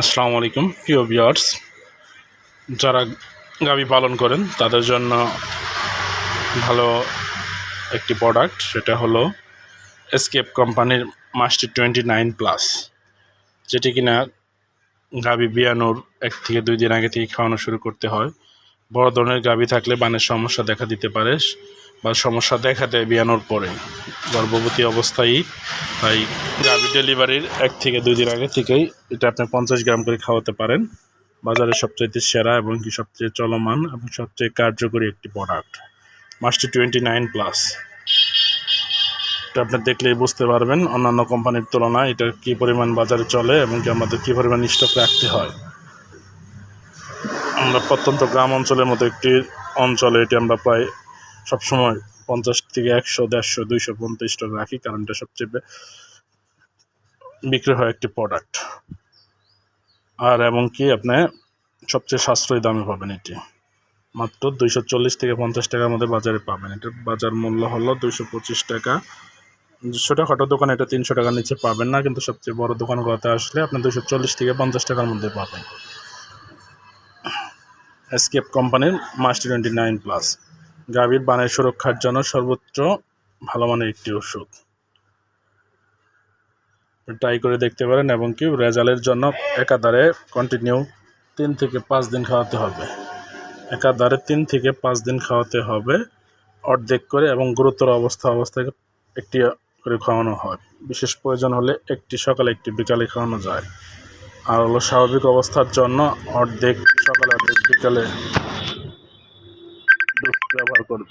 আসসালামু আলাইকুম, প্রিয় ভিউয়ার্স। যারা গাভী পালন করেন, তাদের জন্য ভালো একটি প্রোডাক্ট সেটা হলো এসকেপ কোম্পানির মাস্টার টোয়েন্টি নাইন প্লাস যেটি কিনা গাভী বিয়ানোর এক থেকে দুই দিন আগে থেকে খাওয়ানো শুরু করতে হয়। বড় ধরনের গাভী থাকলে বানের সমস্যা দেখা দিতে পারে। বা সমস্যা দেখা দেয় বিয়ানোর পরে। গর্ভবতী অবস্থায় তাই গাভী ডেলিভারির এক থেকে দুই দিন আগে থেকেই এটা আপনি পঞ্চাশ গ্রাম করে খাওয়াতে পারেন। বাজারে সবচাইতে সেরা এবং কি সবচেয়ে চলমান এবং সবচেয়ে কার্যকরী একটি product master twenty nine plus এটা আপনি দেখলেই বুঝতে পারবেন অন্যান্য কোম্পানির তুলনায় এটা কী পরিমাণ বাজারে চলে এবং কি আমাদের কী পরিমাণ স্টক রাখতে হয়। আমরা প্রত্যন্ত গ্রাম অঞ্চলের মতো একটি অঞ্চলে এটি আমরা প্রায় সবসময় পঞ্চাশ থেকে একশো, দেড়শো, দুইশো পর্যন্ত টাকা রাখি, কারণ এটা সবচেয়ে বিক্রি হয় একটি প্রোডাক্ট আর এমনকি আপনি সবচেয়ে সাশ্রয়ী দামে পাবেন এটি। মাত্র দুইশো চল্লিশ থেকে পঞ্চাশ টাকার মধ্যে বাজারে পাবেন। এটার বাজার মূল্য হলো দুইশো পঁচিশ টাকা। ছোটোখাটো দোকানে এটা তিনশো টাকার নিচে পাবেন না, কিন্তু সবচেয়ে বড় দোকানগুলোতে আসলে আপনি দুশো চল্লিশ থেকে পঞ্চাশ টাকার মধ্যে পাবেন। এসকেপ কোম্পানির মাস্টার টোয়েন্টি নাইন প্লাস গাভীর বানের সুরক্ষার জন্য সর্বোচ্চ ভালো মানের একটি ওষুধ। ট্রাই করে দেখতে পারেন এবং কি রেজাল্টের জন্য একাধারে কন্টিনিউ তিন থেকে পাঁচ দিন খাওয়াতে হবে। একাধারে তিন থেকে পাঁচ দিন খাওয়াতে হবে অর্ধেক করে এবং গুরুতর অবস্থা অবস্থায় একটি করে খাওয়ানো হয়। বিশেষ প্রয়োজন হলে একটি সকালে একটি বিকালে খাওয়ানো যায়। আর হলো স্বাভাবিক অবস্থার জন্য অর্ধেক সকালে অর্ধেক বিকালে trabajar con.